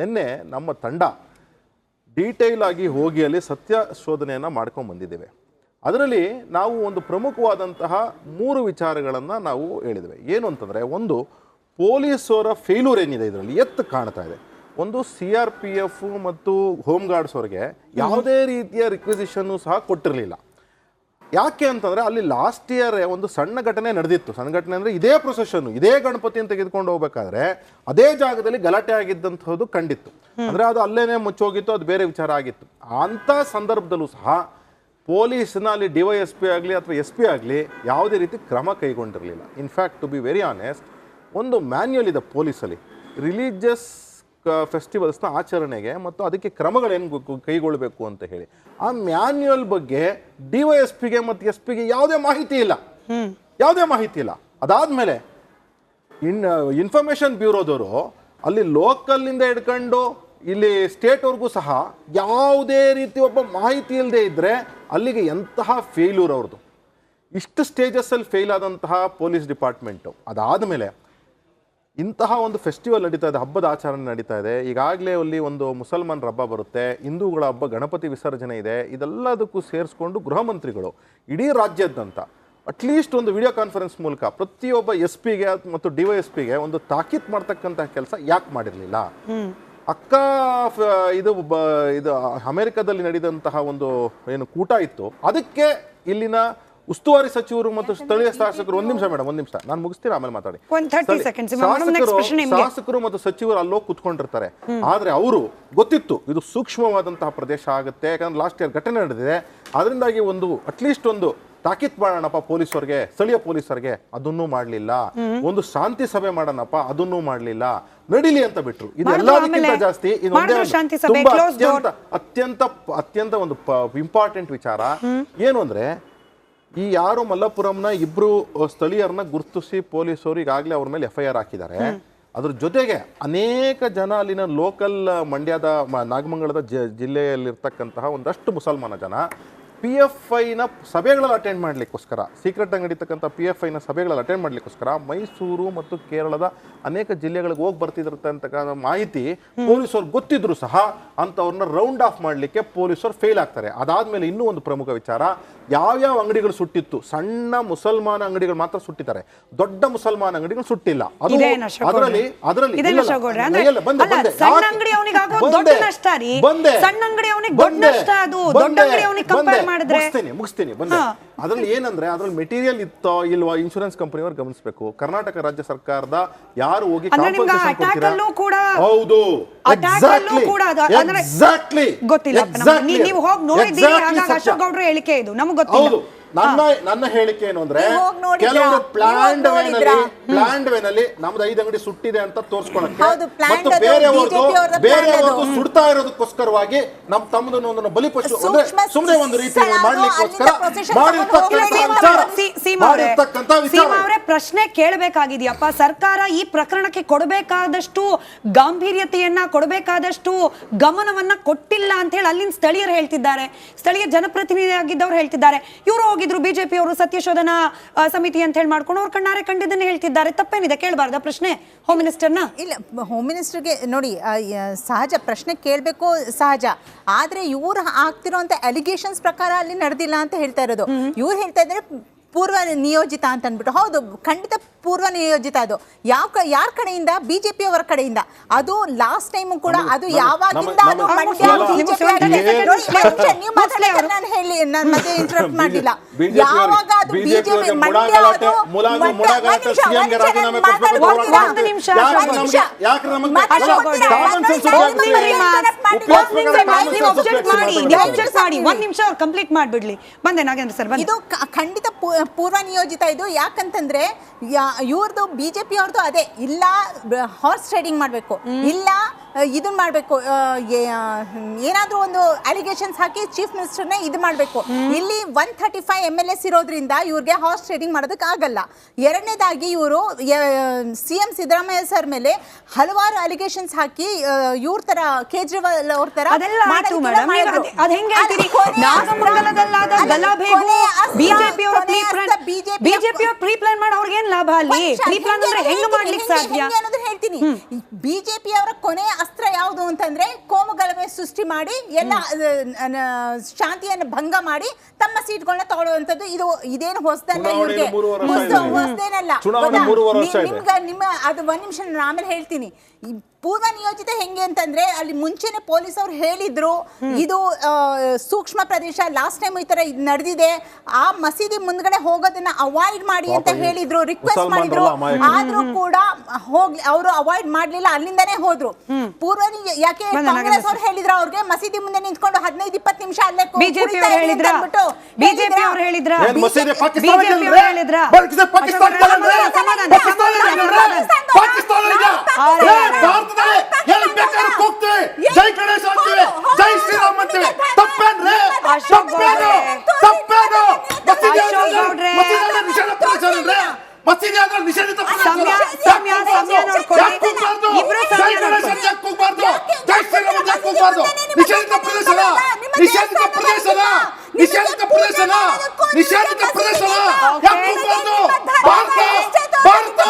ನಿನ್ನೆ ನಮ್ಮ ತಂಡ ಡೀಟೇಲ್ ಆಗಿ ಹೋಗಿ ಅಲ್ಲಿ ಸತ್ಯ ಶೋಧನೆಯನ್ನು ಮಾಡ್ಕೊಂಡು ಬಂದಿದ್ದೇವೆ. ಅದರಲ್ಲಿ ನಾವು ಒಂದು ಪ್ರಮುಖವಾದಂತಹ ಮೂರು ವಿಚಾರಗಳನ್ನು ನಾವು ಹೇಳಿದ್ವಿ ಏನು ಅಂತಂದರೆ ಒಂದು ಪೊಲೀಸರ ಫೇಲ್ಯೂರ್ ಏನಿದೆ ಇದರಲ್ಲಿ? ಎತ್ತು ಕಾಣ್ತಾ ಇದೆ. ಒಂದು ಸಿ ಆರ್ ಪಿ ಎಫ್ ಮತ್ತು ಹೋಮ್ ಗಾರ್ಡ್ಸ್ ಅವರಿಗೆ ಯಾವುದೇ ರೀತಿಯ ರಿಕ್ವಿಸಿಷನ್ನು ಸಹ ಕೊಟ್ಟಿರಲಿಲ್ಲ. ಯಾಕೆ ಅಂತಂದ್ರೆ ಅಲ್ಲಿ ಲಾಸ್ಟ್ ಇಯರ್ ಒಂದು ಸಣ್ಣ ಘಟನೆ ನಡೆದಿತ್ತು. ಸಣ್ಣ ಘಟನೆ ಅಂದ್ರೆ ಇದೇ ಪ್ರೊಸೆಷನ್ ಇದೇ ಗಣಪತಿಯನ್ನು ತೆಗೆದುಕೊಂಡು ಹೋಗ್ಬೇಕಾದ್ರೆ ಅದೇ ಜಾಗದಲ್ಲಿ ಗಲಾಟೆ ಆಗಿದ್ದಂಥದ್ದು ಕಂಡಿತ್ತು. ಅಂದ್ರೆ ಅದು ಅಲ್ಲೇನೆ ಮುಚ್ಚೋಗಿತ್ತು ಅದು ಬೇರೆ ವಿಚಾರ ಆಗಿತ್ತು. ಅಂತ ಸಂದರ್ಭದಲ್ಲೂ ಸಹ ಪೊಲೀಸ್ನ ಅಲ್ಲಿ ಡಿ ವೈ ಎಸ್ ಪಿ ಆಗಲಿ ಅಥವಾ ಎಸ್ ಪಿ ಆಗಲಿ ಯಾವುದೇ ರೀತಿ ಕ್ರಮ ಕೈಗೊಂಡಿರಲಿಲ್ಲ. In fact to be very honest ಒಂದು ಮ್ಯಾನ್ಯುಯಲ್ ಇದೆ ಪೊಲೀಸಲ್ಲಿ. ರಿಲಿಜಿಯಸ್ ಫೆಸ್ಟಿವಲ್ಸ್ನ ಆಚರಣೆಗೆ ಮತ್ತು ಅದಕ್ಕೆ ಕ್ರಮಗಳೇನು ಕೈಗೊಳ್ಳಬೇಕು ಅಂತ ಹೇಳಿ. ಆ ಮ್ಯಾನ್ಯುಯಲ್ ಬಗ್ಗೆ ಡಿ ವೈ ಎಸ್ ಪಿಗೆ ಮತ್ತು ಎಸ್ ಪಿಗೆ ಯಾವುದೇ ಮಾಹಿತಿ ಇಲ್ಲ. ಯಾವುದೇ ಮಾಹಿತಿ ಇಲ್ಲ. ಅದಾದಮೇಲೆ ಇನ್ ಇನ್ಫಾರ್ಮೇಶನ್ ಬ್ಯೂರೋದವರು ಅಲ್ಲಿ ಲೋಕಲ್ನಿಂದ ಹಿಡ್ಕೊಂಡು ಇಲ್ಲಿ ಸ್ಟೇಟ್ವರೆಗೂ ಸಹ ಯಾವುದೇ ರೀತಿ ಒಬ್ಬ ಮಾಹಿತಿ ಇಲ್ಲದೆ ಇದ್ದರೆ ಅಲ್ಲಿಗೆ ಎಂತಹ ಫೇಲ್ಯೂರ್ ಅವ್ರದ್ದು ಇಷ್ಟು ಸ್ಟೇಜಸ್ಸಲ್ಲಿ ಫೇಲ್ ಆದಂತಹ ಪೊಲೀಸ್ ಡಿಪಾರ್ಟ್ಮೆಂಟು ಅದಾದಮೇಲೆ ಇಂತಹ ಒಂದು ಫೆಸ್ಟಿವಲ್ ನಡೀತಾ ಇದೆ ಹಬ್ಬದ ಆಚರಣೆ ನಡೀತಾ ಇದೆ. ಈಗಾಗಲೇ ಅಲ್ಲಿ ಒಂದು ಮುಸಲ್ಮಾನರ ಹಬ್ಬ ಬರುತ್ತೆ ಹಿಂದೂಗಳ ಹಬ್ಬ ಗಣಪತಿ ವಿಸರ್ಜನೆ ಇದೆ. ಇದೆಲ್ಲದಕ್ಕೂ ಸೇರಿಸ್ಕೊಂಡು ಗೃಹ ಮಂತ್ರಿಗಳು ಇಡೀ ರಾಜ್ಯದಂತ ಅಟ್ಲೀಸ್ಟ್ ಒಂದು ವಿಡಿಯೋ ಕಾನ್ಫರೆನ್ಸ್ ಮೂಲಕ ಪ್ರತಿಯೊಬ್ಬ ಎಸ್ ಪಿಗೆ ಮತ್ತು ಡಿ ವೈ ಎಸ್ ಪಿಗೆ ಒಂದು ತಾಕೀತ್ ಮಾಡ್ತಕ್ಕಂತಹ ಕೆಲಸ ಯಾಕೆ ಮಾಡಿರಲಿಲ್ಲ? ಅಕ್ಕ ಇದು ಬ ಇದು ಅಮೆರಿಕದಲ್ಲಿ ನಡೆದಂತಹ ಒಂದು ಏನು ಕೂಟ ಇತ್ತು. ಅದಕ್ಕೆ ಇಲ್ಲಿನ ಉಸ್ತುವಾರಿ ಸಚಿವರು ಮತ್ತು ಸ್ಥಳೀಯ ಶಾಸಕರು ಒಂದ್ ನಿಮಿಷ ಮೇಡಮ್ ಒಂದ್ ನಿಮಿಷ. ನಾನು ಮುಗಿಸ್ತೀನಿ ಆಮೇಲೆ ಮಾತಾಡಿ. ಒಂದ್ 30 ಸ್ಥಳೀಯ- seconds. ಶಾಸಕರು- ಮತ್ತು ಸಚಿವರು ಅಲ್ಲೋ ಕುತ್ಕೊಂಡಿರ್ತಾರೆ. ಆದ್ರೆ ಅವರು ಗೊತ್ತಿತ್ತು ಇದು ಸೂಕ್ಷ್ಮವಾದಂತಹ ಪ್ರದೇಶ ಆಗುತ್ತೆ ಯಾಕಂದ್ರೆ ಲಾಸ್ಟ್ ಇಯರ್ ಘಟನೆ ನಡೆದಿದೆ. ಅದರಿಂದಾಗಿ ಒಂದು ಅಟ್ಲೀಸ್ಟ್ ಒಂದು ತಾಕೀತ್ ಮಾಡೋಣಪ್ಪ ಪೊಲೀಸರಿಗೆ ಸ್ಥಳೀಯ ಪೊಲೀಸರಿಗೆ ಅದನ್ನೂ ಮಾಡಲಿಲ್ಲ. ಒಂದು ಶಾಂತಿ ಸಭೆ ಮಾಡೋಣಪ್ಪ ಅದನ್ನೂ ಮಾಡಲಿಲ್ಲ. ನಡಿಲಿ ಅಂತ ಬಿಟ್ರು. ಇದೆಲ್ಲದಕ್ಕಿಂತ ಜಾಸ್ತಿ ತುಂಬಾ. ಅತ್ಯಂತ ಅತ್ಯಂತ ಅತ್ಯಂತ ಒಂದು ಇಂಪಾರ್ಟೆಂಟ್ ವಿಚಾರ. ಏನು ಅಂದ್ರೆ ಈ ಯಾರು ಮಲ್ಲಪುರಂನ ಇಬ್ರು ಸ್ಥಳೀಯರನ್ನ ಗುರುತಿಸಿ ಪೊಲೀಸರು ಈಗಾಗಲೇ ಅವ್ರ ಮೇಲೆ ಎಫ್ ಐ ಆರ್ ಹಾಕಿದ್ದಾರೆ. ಅದ್ರ ಜೊತೆಗೆ ಅನೇಕ ಜನ ಅಲ್ಲಿನ ಲೋಕಲ್ ಮಂಡ್ಯದ ನಾಗಮಂಗಲದ ಜ ಜಿಲ್ಲೆಯಲ್ಲಿರ್ತಕ್ಕಂತಹ ಒಂದಷ್ಟು ಮುಸಲ್ಮಾನ ಜನ ಪಿ ಎಫ್ ಐನ ಸಭೆಗಳಲ್ಲಿ ಅಟೆಂಡ್ ಮಾಡಲಿಕ್ಕೋಸ್ಕರ ಸೀಕ್ರೆಟ್ ಆಗಿ ನಡೀತಕ್ಕಂಥ ಪಿ ಎಫ್ ಐನ ಸಭೆಗಳಲ್ಲಿ ಅಟೆಂಡ್ ಮಾಡಲಿಕ್ಕೋಸ್ಕರ ಮೈಸೂರು ಮತ್ತು ಕೇರಳದ ಅನೇಕ ಜಿಲ್ಲೆಗಳಿಗೆ ಹೋಗಿ ಬರ್ತಿದ್ರು ಅಂತಕ್ಕಂಥ ಮಾಹಿತಿ ಪೊಲೀಸರು ಗೊತ್ತಿದ್ರು ಸಹ ಅಂಥವ್ರನ್ನ ರೌಂಡ್ ಆಫ್ ಮಾಡಲಿಕ್ಕೆ ಪೊಲೀಸರು ಫೇಲ್ ಆಗ್ತಾರೆ. ಅದಾದ್ಮೇಲೆ ಇನ್ನೂ ಒಂದು ಪ್ರಮುಖ ವಿಚಾರ ಯಾವ್ಯಾವ ಅಂಗಡಿಗಳು ಸುಟ್ಟಿತ್ತು? ಸಣ್ಣ ಮುಸಲ್ಮಾನ ಅಂಗಡಿಗಳು ಮಾತ್ರ ಸುಟ್ಟಿದ್ದಾರೆ. ದೊಡ್ಡ ಮುಸಲ್ಮಾನ ಅಂಗಡಿಗಳು ಸುಟ್ಟಿಲ್ಲ. ಅದರಲ್ಲಿ ಅದರಲ್ಲಿ ಬಂದೆ, ಬಂದೆ. ಮಾಡಿದ್ರೆ? ಮುಗಿಸ್ತೀನಿ ಮುಗಿಸ್ತೀನಿ ಬಂದೆ. ಅದ್ರಲ್ಲಿ ಏನಂದ್ರೆ ಅದ್ರಲ್ಲಿ ಮೆಟೀರಿಯಲ್ ಇತ್ತೋ ಇಲ್ವಾ ಇನ್ಶೂರೆನ್ಸ್ ಕಂಪನಿಯವರು ಗಮನಿಸಬೇಕು. ಕರ್ನಾಟಕ ರಾಜ್ಯ ಸರ್ಕಾರದ ಯಾರು ಹೋಗಿ ಹೌದು. ಎಕ್ಸಾಕ್ಟ್ಲಿ ಗೊತ್ತಿಲ್ಲ. ನೀ- ನೀವು ಹೋಗಿ ನೋಡಿದ್ದೀರಿ ಹಾಗಾಗಿ ಅಶೋಕ್ ಗೌಡ್ರ ಹೇಳಿಕೆ ಇದು. ನಮಗೆ ಗೊತ್ತಿಲ್ಲ. ಹೌದು. ನನ್ನ ನನ್ನ ಹೇಳಿಕೆ ಏನು ಅಂದ್ರೆ? ಕೆಲವರು ಪ್ಲಾಂಡ್ ವೇನಲ್ಲಿ? ಪ್ಲಾಂಡ್ ವೇನಲ್ಲಿ ನಮ್ದು ಐದು ಅಂಗಡಿ ಸುಟ್ಟಿದೆ ಅಂತ ತೋರಿಸ್ಕೊಳಕ್ಕೆ. ಮತ್ತು ಬೇರೆಯವ್ರದ್ದು ಬೇರೆಯವ್ರದ್ದು ಸುಡ್ತಾ ಇರೋದಕ್ಕೋಸ್ಕರವಾಗಿ ನಮ್ ತಮ್ಮದನ್ನು ಒಂದನ್ನು ಬಲಿಪಶು ಅಂದ್ರೆ ಸುಮ್ಮನೆ ಒಂದು ರೀತಿ ಮಾಡಲಿಕ್ಕೋಸ್ಕರ ಮಾಡಿರ್ತಕ್ಕಂಥ ವಿಚಾರ. ಪ್ರಶ್ನೆ ಕೇಳಬೇಕಾಗಿದೆಯಪ್ಪ. ಸರ್ಕಾರ ಈ ಪ್ರಕರಣಕ್ಕೆ ಕೊಡಬೇಕಾದಷ್ಟು ಗಾಂಭೀರ್ಯತೆಯನ್ನ ಕೊಡಬೇಕಾದಷ್ಟು ಗಮನವನ್ನ ಕೊಟ್ಟಿಲ್ಲ ಅಂತ ಹೇಳಿ ಅಲ್ಲಿನ ಸ್ಥಳೀಯರು ಹೇಳ್ತಿದ್ದಾರೆ. ಸ್ಥಳೀಯ ಜನಪ್ರತಿನಿಧಿ ಆಗಿದ್ದವರು ಹೇಳ್ತಿದ್ದಾರೆ. ಇವರು ಹೋಗಿದ್ರು ಬಿಜೆಪಿ ಅವರು ಸತ್ಯಶೋಧನಾ ಸಮಿತಿ ಅಂತ ಹೇಳಿ ಮಾಡ್ಕೊಂಡು ಅವ್ರು ಕಣ್ಣಾರೆ ಕಂಡಿದ್ದನ್ನು ಹೇಳ್ತಿದ್ದಾರೆ. ತಪ್ಪೇನಿದೆ? ಕೇಳಬಾರ್ದ ಪ್ರಶ್ನೆ? ಹೋಮ್ ಮಿನಿಸ್ಟರ್ನ ಇಲ್ಲ ಹೋಮ್ ಮಿನಿಸ್ಟರ್ಗೆ ನೋಡಿ ಸಹಜ ಪ್ರಶ್ನೆ ಕೇಳಬೇಕು ಸಹಜ. ಆದ್ರೆ ಇವ್ರು ಅಂತ ಅಲಿಗೇಷನ್ಸ್ ಪ್ರಕಾರ ಅಲ್ಲಿ ನಡೆದಿಲ್ಲ ಅಂತ ಹೇಳ್ತಾ ಇರೋದು. ಇವ್ರು ಹೇಳ್ತಾ ಇದ್ದಾರೆ ಪೂರ್ವ ನಿಯೋಜಿತ ಅಂತ ಅಂದ್ಬಿಟ್ಟು ಹೌದು ಖಂಡಿತ ಪೂರ್ವ ನಿಯೋಜಿತ ಅದು. ಯಾವ ಯಾರ ಕಡೆಯಿಂದ? ಬಿಜೆಪಿ ಅವರ ಕಡೆಯಿಂದ. ಅದು ಲಾಸ್ಟ್ ಟೈಮ್ ಕೂಡ ಅದು ಯಾವಾಗಿಂದ ಅದು ಮಂಡ್ಯ ನಾನು ಹೇಳಿ ನಾನು ಮತ್ತೆ ಇಂಟರಪ್ಟ್ ಮಾಡಿಲ್ಲ ಯಾವಾಗ ಅದು ಬಿಜೆಪಿ ಮಂಡ್ಯ ಅದು ಒಂದ್ ನಿಮಿಷ, ಕಂಪ್ಲೀಟ್ ಮಾಡ್ಬಿಡ್ಲಿ ಬಂದೆ ನಾಗೇಂದ್ರ ಸರ್ ಇದು ಖಂಡಿತ ಪೂರ್ವ ನಿಯೋಜಿತ ಇದು. ಯಾಕಂತಂದ್ರೆ ಇವ್ರದ್ದು ಬಿಜೆಪಿ ಅವ್ರದ್ದು ಅದೇ. ಇಲ್ಲ ಹಾರ್ಸ್ ಟ್ರೇಡಿಂಗ್ ಮಾಡಬೇಕು. ಇಲ್ಲ ಇದನ್ನ ಮಾಡಬೇಕು. ಏನಾದರೂ ಒಂದು ಅಲಿಗೇಷನ್ಸ್ ಹಾಕಿ ಚೀಫ್ ಮಿನಿಸ್ಟರ್ನೇ ಇದು ಮಾಡಬೇಕು. ಇಲ್ಲಿ one thirty five M L S ಇರೋದ್ರಿಂದ ಇವ್ರಿಗೆ ಹಾರ್ಸ್ ಟ್ರೇಡಿಂಗ್ ಮಾಡೋದಕ್ಕೆ ಆಗಲ್ಲ. ಎರಡನೇದಾಗಿ ಇವರು ಸಿ ಎಂ ಸಿದ್ದರಾಮಯ್ಯ ಸರ್ ಮೇಲೆ ಹಲವಾರು ಅಲಿಗೇಷನ್ಸ್ ಹಾಕಿ ಇವ್ರ ತರ ಕೇಜ್ರಿವಾಲ್ ಅವ್ರ ತರ ಬಿಜೆಪಿ ಅವರ ಕೊನೆಯ ಅಸ್ತ್ರ ಯಾವುದು ಅಂತಂದ್ರೆ ಕೋಮುಗಲಭೆ ಸೃಷ್ಟಿ ಮಾಡಿ ಎಲ್ಲ ಶಾಂತಿಯನ್ನು ಭಂಗ ಮಾಡಿ ತಮ್ಮ ಸೀಟ್ಗಳನ್ನ ತಗೊಳ್ಳುವಂತದ್ದು ಇದು ಇದೇನು ಹೊಸದಲ್ಲ ಇವ್ರಿಗೆ. ಹೊಸದೇನಲ್ಲ. ನಿಮ್ಗೆ ನಿಮ್ಮ ಅದು ಒಂದ್ ನಿಮಿಷ ನಾನು ಆಮೇಲೆ ಹೇಳ್ತೀನಿ. ಪೂರ್ವ ನಿಯೋಜಿತ ಹೆಂಗೆ ಅಂತಂದ್ರೆ ಅಲ್ಲಿ ಮುಂಚೆನೆ ಪೊಲೀಸ್ ಅವ್ರು ಹೇಳಿದ್ರು ಇದು ಸೂಕ್ಷ್ಮ ಪ್ರದೇಶ ಲಾಸ್ಟ್ ಟೈಮ್ ಈ ತರ ಇದ್ ನಡೆದಿದೆ ಆ ಮಸೀದಿ ಮುಂದ್ಗಡೆ ಹೋಗೋದನ್ನ ಅವಾಯ್ಡ್ ಮಾಡಿ ಅಂತ ಹೇಳಿದ್ರು ರಿಕ್ವೆಸ್ಟ್ ಮಾಡಿದ್ರು. ಆದ್ರೂ ಕೂಡ ಹೋಗ್ಲಿ ಅವರು ಅವಾಯ್ಡ್ ಮಾಡ್ಲಿಲ್ಲ ಅಲ್ಲಿಂದಾನೇ ಹೋದ್ರು. ಪೂರ್ವ ಯಾಕೆ ಕಾಂಗ್ರೆಸ್ ಅವ್ರು ಹೇಳಿದ್ರು ಅವ್ರಿಗೆ ಮಸೀದಿ ಮುಂದೆ ನಿಂತ್ಕೊಂಡು ಹದಿನೈದು ಇಪ್ಪತ್ತು ನಿಮಿಷ ಅಲ್ಲೇ ಕೂ- ಬಿಜೆಪಿ ಅವ್ರು ಹೇಳಿದ್ರ? ಬಿಜೆಪಿ ಹೇಳಿದ್ರಾ? ಹೇಳಿದ್ರ? ಮಸೀದಿ ಪಾಕಿಸ್ತಾನ ಅವ್ರು? ಹೇಳಿದ್ರ? ಪಾಕಿಸ್ತಾನ- ಪಾಕಿಸ್ತಾನ? ಪಾಕಿಸ್ತಾನ ಭಾರತದಲ್ಲಿ? ಎಲ್ಲಿ ಬೇಕಾದ್ರೂ ಕೂಗ್ತೀವಿ ಜೈ ಗಣೇಶ ಅಂತೀವಿ ಜೈ ಶ್ರೀರಾಮ್ ಅಂತೀವಿ ತಪ್ಪೇನ್ರಿ ಅಶೋಕ್ ತಪ್ಪೇನು ಗೌಡ್ರೆ. ತಪ್ಪೇನು ಮಸೀದಿ ಅಶೋಕ್ ಆದ್ರೆ- ಗೌಡ್ರೆ. ಮಸೀದಿ ಆದ್ರೆ ನಿಷೇಧ ಪ್ರದೇಶವಲ್ರಿ ಮಸೀದಿ ಆದ್ರೆ ನಿಷೇಧಿತ ಪ್ರದೇಶ ಸಮಯ ಅಲ್ಲ. ಸಮಯ ಯಾಕ್ ಸಮಯ ಕೂಗ್ಬಾರ್ದು? ನೋಡ್ಕೊಳ್ಳಿ ಯಾಕ್ ಕೂಗ್ಬಾರ್ದು? ಇಬ್ರು ಜೈ ಸಮಯ ಗಣೇಶ ನೋಡ್ಕೊಳ್ಳಿ ಅಂತ ಯಾಕ್ ಕೂಗ್ಬಾರ್ದು ಜೈ ಶ್ರೀರಾಮ್ ಅಂತ ಯಾಕ್ ಕೂಗ್ಬಾರ್ದು ನಿಷೇಧಿತ ಪ್ರದೇಶನ ನಿಷೇಧಿತ ಪ್ರದೇಶನ? ನಿಷೇಧಿತ ಪ್ರದೇಶನ? ನಿಷೇಧಿತ ಪ್ರದೇಶನ? ಭಾರತ! ಭಾರತ!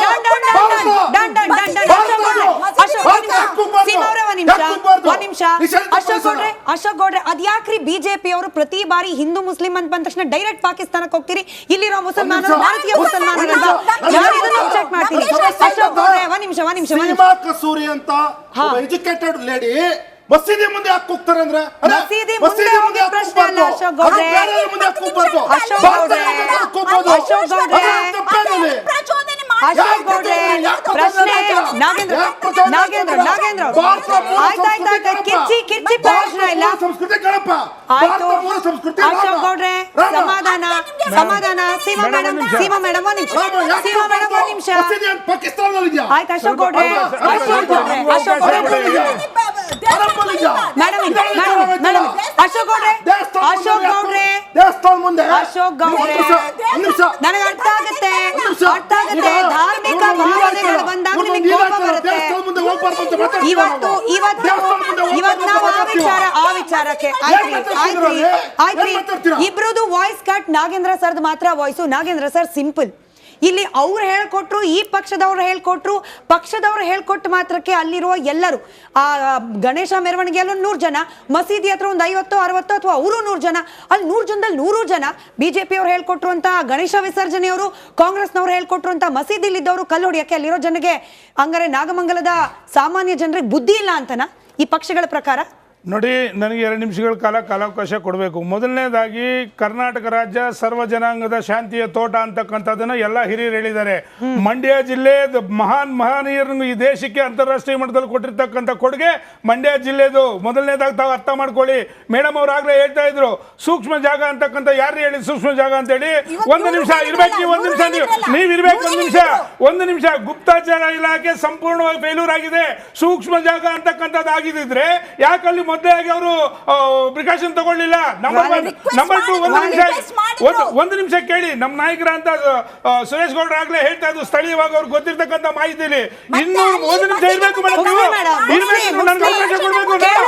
ಅಶೋಕ್ ಗೌಡ್ರೆ, ಅದ್ಯಾಕ್ರಿ ಬಿಜೆಪಿ ಅವರು ಪ್ರತಿ ಬಾರಿ ಹಿಂದೂ ಮುಸ್ಲಿಂ ಅಂತ ಬಂದ ತಕ್ಷಣ ಡೈರೆಕ್ಟ್ ಪಾಕಿಸ್ತಾನಕ್ಕೆ ಹೋಗ್ತೀರಿ? ಇಲ್ಲಿರೋ ಮುಸಲ್ಮಾನರು. ಭಾರತೀಯ ಮುಸಲ್ಮಾನರಲ್ಲ ಮಾಡ್ತೀರಿ? ಅಶೋಕ್ ಗೌಡ್ರೆ ಒಂದ್ ನಿಮಿಷ ಒಂದ್ ನಿಮಿಷ ಒಂದ್ ನಿಮಿಷ. ಕಸೂರಿ ಅಂತ ಎಜುಕೇಟೆಡ್ ಲೇಡಿ ಮಸೀದಿ ಮುಂದೆ ಯಾಕೆ ಕೂಗ್ತಾರೆ ಅಂದ್ರೆ ಅರೆ, ಮಸೀದಿ ಮುಂದೆ ಮಸೀದಿ ಹೋಗಿ ಯಾಕ್ ಪ್ರಶ್ನೆ ಅಲ್ಲ, ಕೂಗ್ಬಾರ್ದು? ಅಶೋಕ್ ಗೌಡ್ರೆ. ಅದು ಬೇರೆಯವ್ರ ಮುಂದೆ ಯಾಕ್ ಕೂಗ್ಬಾರ್ದು? ಅಶೋಕ್ ಭಾರತದ ಗೌಡ್ರೆ. ಮುಂದೆ ಯಾಕ್ ಕೂಗ್ಬೋದು? ಅಶೋಕ್ ಗೌಡ್ರೆ. ಅದ್ರಲ್ಲಿ ತಪ್ಪೇನಿದೆ? ಪ್ರಚೋದನೆ ಅಶೋಕ್ ಗೌಡ್ರೆ ಪ್ರಶ್ನೆ ನಾಗೇಂದ್ರ ನಾಗೇಂದ್ರ? ನಾಗೇಂದ್ರ? ಭಾರತ ಮೂಲ ಆಯ್ತಾಯ್ತು ಸಂಸ್ಕೃತಿ ಆಯ್ತು ಕಿರ್ಚಿ. ಕಿರ್ಚಿ ಭಾರತ ಇಲ್ಲ. ಆಯ್ತು. ಅಶೋಕ್ ಗೌಡ್ರೆ. ಸಮಾಧಾನ ಸಮಾಧಾನ. ಸೀಮಾ ಮೇಡಮ್, ಸೀಮಾ ಮೇಡಮ್ ಒಂದ್ ನಿಮಿಷ. ಸೀಮಾ ಮೇಡಮ್ ಕೂಗ್ಬಾರ್ದು? ಒಂದ್ ನಿಮಿಷ. ಆಯ್ತು ಅಶೋಕ್ ಗೌಡ್ರೆ. ಅಶೋಕ್ ಗೌಡ್ರೆ. ಅಶೋಕ್ ಗೌಡ್ರೆ. ಮೇಡಮ್ ಮೇಡಮ್ ಮೇಡಮ್ ಅಶೋಕ್ ಗೌಡ್ರೆ. ಅಶೋಕ್ ಗೌಡ್ರೆ. ದೇವಸ್ಥಾನ ಮುಂದೆ ಅಶೋಕ್ ಗೌಡ್ರೆ. ಒಂದು ನಿಮಿಷ, ಒಂದು ನನಗೆ ಅರ್ಥ ಆಗುತ್ತೆ ಒಂದು ನಿಮಿಷ. ಅರ್ಥ ಆಗುತ್ತೆ ಈಗ ಧಾರ್ಮಿಕ ಇವ್ರು ನೀವ್ ಭಾವನೆಗಳು ಹೇಳ್ತೀರ, ಬಂದಾಗ ಇವ್ರು ನಿಮಗೆ ನೀವ್ ಕೋಪ ಹೇಳ್ತೀರ, ಬರುತ್ತೆ ದೇವಸ್ಥಾನ ಮುಂದೆ ಹೋಗ್ಬಾರ್ದು ಅಂತ ಮಾತಾಡ್ತೀವಿ ಇವತ್ತು ಇವತ್ತು ಇವತ್ತು ನಾವು ಆ ವಿಚಾರ ಆ ವಿಚಾರಕ್ಕೆ? ಇಬ್ರದು ವಾಯ್ಸ್ ಕಟ್ ನಾಗೇಂದ್ರ ಸರ್ದು ಮಾತ್ರ ವಾಯ್ಸು ನಾಗೇಂದ್ರ ಸರ್ ಸಿಂಪಲ್ ಇಲ್ಲಿ ಅವ್ರು ಹೇಳ್ಕೊಟ್ರು, ಈ ಪಕ್ಷದವ್ರು ಹೇಳ್ಕೊಟ್ರು, ಪಕ್ಷದವ್ರು ಹೇಳ್ಕೊಟ್ಟು ಮಾತ್ರಕ್ಕೆ ಅಲ್ಲಿರುವ ಎಲ್ಲರೂ, ಆ ಗಣೇಶ ಮೆರವಣಿಗೆಯಲ್ಲೂ ನೂರು ಜನ, ಮಸೀದಿ ಹತ್ರ ಒಂದು ಐವತ್ತು, ಅರವತ್ತು ಅಥವಾ ಅವರು ನೂರು ಜನ, ಅಲ್ಲಿ ನೂರು ಜನದಲ್ಲಿ ನೂರು ಜನ ಬಿಜೆಪಿ ಅವ್ರು ಹೇಳ್ಕೊಟ್ರು ಅಂತ ಗಣೇಶ ವಿಸರ್ಜನೆಯವರು, ಕಾಂಗ್ರೆಸ್ನವ್ರು ಹೇಳ್ಕೊಟ್ರು ಅಂತ ಮಸೀದಿಲಿದ್ದವರು ಕಲ್ಲು ಹೊಡಿಯಕ್ಕೆ ಅಲ್ಲಿರೋ ಜನಗೆ, ಹಂಗಾರೆ ನಾಗಮಂಗಲದ ಸಾಮಾನ್ಯ ಜನರಿಗೆ ಬುದ್ಧಿ ಇಲ್ಲ ಅಂತನಾ? ಈ ಪಕ್ಷಗಳ ಪ್ರಕಾರ? ನೋಡಿ ನನಗೆ ಎರಡು ನಿಮಿಷಗಳ ಕಾಲ ಕಾಲಾವಕಾಶ ಕೊಡಬೇಕು. ಮೊದಲನೇದಾಗಿ ಕರ್ನಾಟಕ ರಾಜ್ಯ ಸರ್ವ ಜನಾಂಗದ ಶಾಂತಿಯ ತೋಟ ಅಂತಕ್ಕಂಥದ್ದನ್ನ ಎಲ್ಲ ಹಿರಿಯರು ಹೇಳಿದ್ದಾರೆ. ಮಂಡ್ಯ ಜಿಲ್ಲೆ ಮಹಾನ್ ಮಹನೀಯರನ್ನು ಈ ದೇಶಕ್ಕೆ ಅಂತಾರಾಷ್ಟ್ರೀಯ ಮಟ್ಟದಲ್ಲಿ ಕೊಟ್ಟಿರ್ತಕ್ಕಂಥ ಕೊಡುಗೆ ಮಂಡ್ಯ ಜಿಲ್ಲೆದು. ಮೊದಲನೇದಾಗಿ ತಾವು ಅರ್ಥ ಮಾಡ್ಕೊಳ್ಳಿ. ಮೇಡಮ್ ಅವ್ರು ಆಗ್ಲೇ ಹೇಳ್ತಾ ಇದ್ರು ಸೂಕ್ಷ್ಮ ಜಾಗ ಅಂತಕ್ಕಂಥ ಯಾರು ಹೇಳಿ ಸೂಕ್ಷ್ಮ ಜಾಗ ಅಂತ ಹೇಳಿ ಒಂದು ನಿಮಿಷ ಇರ್ಬೇಕು ನೀವು ಒಂದು ನಿಮಿಷ ನೀವು. ನೀವು ಇರ್ಬೇಕು ಒಂದು ನಿಮಿಷ. ಒಂದು ನಿಮಿಷ. ಗುಪ್ತಾಚಾರ ಇಲಾಖೆ ಸಂಪೂರ್ಣವಾಗಿ ಫೇಲ್ಯೂರ್ ಆಗಿದೆ. ಸೂಕ್ಷ್ಮ ಜಾಗ ಅಂತಕ್ಕಂಥದ್ದು ಆಗಿದ್ರೆ ಯಾಕೆ ಆಗಿ ಅವರು ಪ್ರಿಕಾಷನ್ ತಗೊಳ್ಳಿಲ್ಲ. ನಂಬರ್ ಒನ್ ನಂಬರ್ ಟು ಒಂದು ನಿಮಿಷ ಒಂದು ನಿಮಿಷ ಕೇಳಿ. ನಮ್ಮ ನಾಯಕರ ಅಂತ ಸುರೇಶ್ ಗೌಡ್ರ ಆಗ್ಲೇ ಹೇಳ್ತಾ ಇದ್ದು ಸ್ಥಳೀಯವಾಗಿ ಅವ್ರಿಗೆ ಗೊತ್ತಿರ್ತಕ್ಕಂಥ ಮಾಹಿತಿ ಇನ್ನೂರು ಒಂದು ನಿಮಿಷ ಇರಬೇಕು ಮೇಡಮ್ ನೀವು. ಇರ್ಬೇಕು ನನ್ಗೆ ಅವಕಾಶ. ಕೊಡ್ಬೇಕು.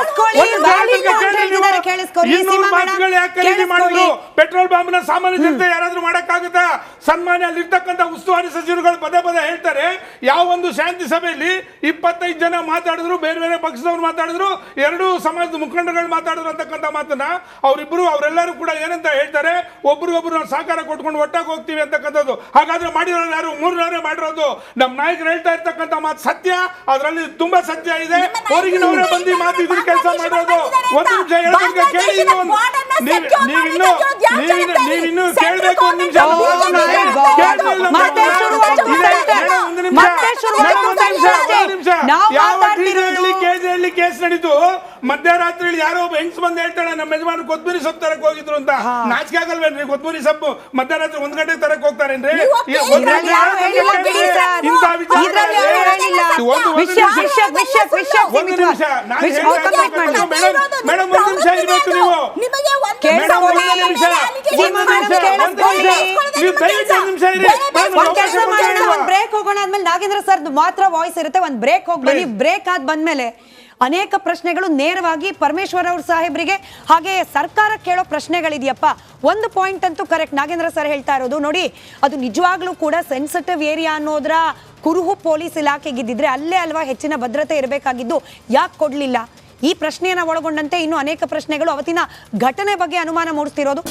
ಇನ್ನೂರು ಮಾತುಗಳು ಯಾಕೆ ಖರೀದಿ ಮಾಡಿದ್ರು. ಪೆಟ್ರೋಲ್ ಬಾಂಬ್ನ ಸಾಮಾನ್ಯ ಜನತೆ ಯಾರಾದ್ರೂ ಮಾಡಕ್ಕಾಗುತ್ತಾ? ಸನ್ಮಾನ್ಯ ಅಲ್ಲಿರ್ತಕ್ಕಂಥ ಉಸ್ತುವಾರಿ ಸಚಿವರುಗಳು ಪದೇ ಪದೇ ಹೇಳ್ತಾರೆ ಯಾವ ಒಂದು ಶಾಂತಿ ಸಭೆಯಲ್ಲಿ ಇಪ್ಪತ್ತೈದು ಜನ ಮಾತಾಡಿದ್ರು ಬೇರೆ ಬೇರೆ ಪಕ್ಷದವ್ರು ಮಾತಾಡಿದ್ರು ಎರಡು ಸಮಾಜದ ಮುಖಂಡರುಗಳು ಮಾತಾಡಿದ್ರು ಅಂತಕ್ಕಂಥ ಮಾತನ್ನ ಅವರಿಬ್ಬರು ಅವರೆಲ್ಲರೂ ಕೂಡ ಏನಂತ ಹೇಳ್ತಾರೆ? ಒಬ್ರು ನಾವು ಸಹಕಾರ ಕೊಟ್ಕೊಂಡು ಒಟ್ಟಾಗಿ ಹೋಗ್ತೀವಿ ಅಂತಕ್ಕಂಥದ್ದು. ಹಾಗಾದ್ರೆ ಮಾಡಿರೋರು ಯಾರು? ಮೂರನೇ ಮಾಡಿರೋದು. ನಮ್ಮ ನಾಯಕರು ಹೇಳ್ತಾ ಇರ್ತಕ್ಕಂಥ ಮಾತು ಸತ್ಯ ಅದರಲ್ಲಿ ತುಂಬಾ ಸತ್ಯ ಇದೆ. ಹೊರಗಿನವರೇ ಬಂದು ಮಾತು ಇದ್ರ ಕೆಲಸ ಮಾಡೋದು ಒಂದು ನಿಮಿಷ ಹೇಳೋದಕ್ಕೆ ಕೇಳಿ ನೀವಿನ್ನು ನೀವಿನ್ನೂ ಕೇಳಬೇಕು ಒಂದು ನಿಮಿಷ. ನಾವು ಕೇಸ್ ನಡೀತು? ಮಧ್ಯರಾತ್ರಿ ಯಾರೋ ಒಬ್ಬ ಹೆಂಗ್ಸ್ ಬಂದು ಹೇಳ್ತಾಳೆ ನಮ್ಮ ಯಜಮಾನ ಕೊತ್ಮುರಿ ಸೊಪ್ಪು ತರಕ್ ಹೋಗಿದ್ರು ಅಂತ. ನಾಚಿಕೆ ಆಗಲ್ವೇನ್ರಿ? ಕೊತ್ಮುರಿ ಸೊಪ್ಪು ಮಧ್ಯರಾತ್ರಿ ಒಂದ್ ಗಂಟೆ ತರಕ್ ಹೋಗ್ತಾರೇನ್ರಿ? ಒಂದ್ ನಿಮಿಷ. ಮೇಡಮ್ ಒಂದು ನಿಮಿಷ ಇರ್ಬೇಕು ನೀವು. ಬ್ರೇಕ್ ಹೋಗೋಣ ಆದ್ಮೇಲೆ ನಾಗೇಂದ್ರ ಸರ್ ಮಾತ್ರ ವಾಯ್ಸ್ ಇರುತ್ತೆ ಒಂದ್ ಬ್ರೇಕ್ ಹೋಗಿ ಬನ್ನಿ ಬ್ರೇಕ್ ಆದ್ ಬಂದ್ಮೇಲೆ ಅನೇಕ ಪ್ರಶ್ನೆಗಳು ನೇರವಾಗಿ ಪರಮೇಶ್ವರ್ ಅವರು ಸಾಹೇಬರಿಗೆ. ಹಾಗೆ ಸರ್ಕಾರ ಕೇಳೋ ಪ್ರಶ್ನೆಗಳಿದೆಯಪ್ಪ. ಒಂದು ಪಾಯಿಂಟ್ ಅಂತೂ ಕರೆಕ್ಟ್ ನಾಗೇಂದ್ರ ಸರ್ ಹೇಳ್ತಾ ಇರೋದು. ನೋಡಿ, ಅದು ನಿಜವಾಗ್ಲೂ ಕೂಡ ಸೆನ್ಸಿಟಿವ್ ಏರಿಯಾ ಅನ್ನೋದ್ರ ಕುರುಹು ಪೊಲೀಸ್ ಇಲಾಖೆಗಿದ್ದಿದ್ರೆ ಅಲ್ಲೇ ಅಲ್ವಾ ಹೆಚ್ಚಿನ ಭದ್ರತೆ ಇರಬೇಕಾಗಿದ್ದು? ಯಾಕೆ ಕೊಡ್ಲಿಲ್ಲ? ಈ ಪ್ರಶ್ನೆಯನ್ನು ಒಳಗೊಂಡಂತೆ ಇನ್ನು ಅನೇಕ ಪ್ರಶ್ನೆಗಳು ಅವತ್ತಿನ ಘಟನೆ ಬಗ್ಗೆ ಅನುಮಾನ ಮೂಡಿಸ್ತಿರೋದು.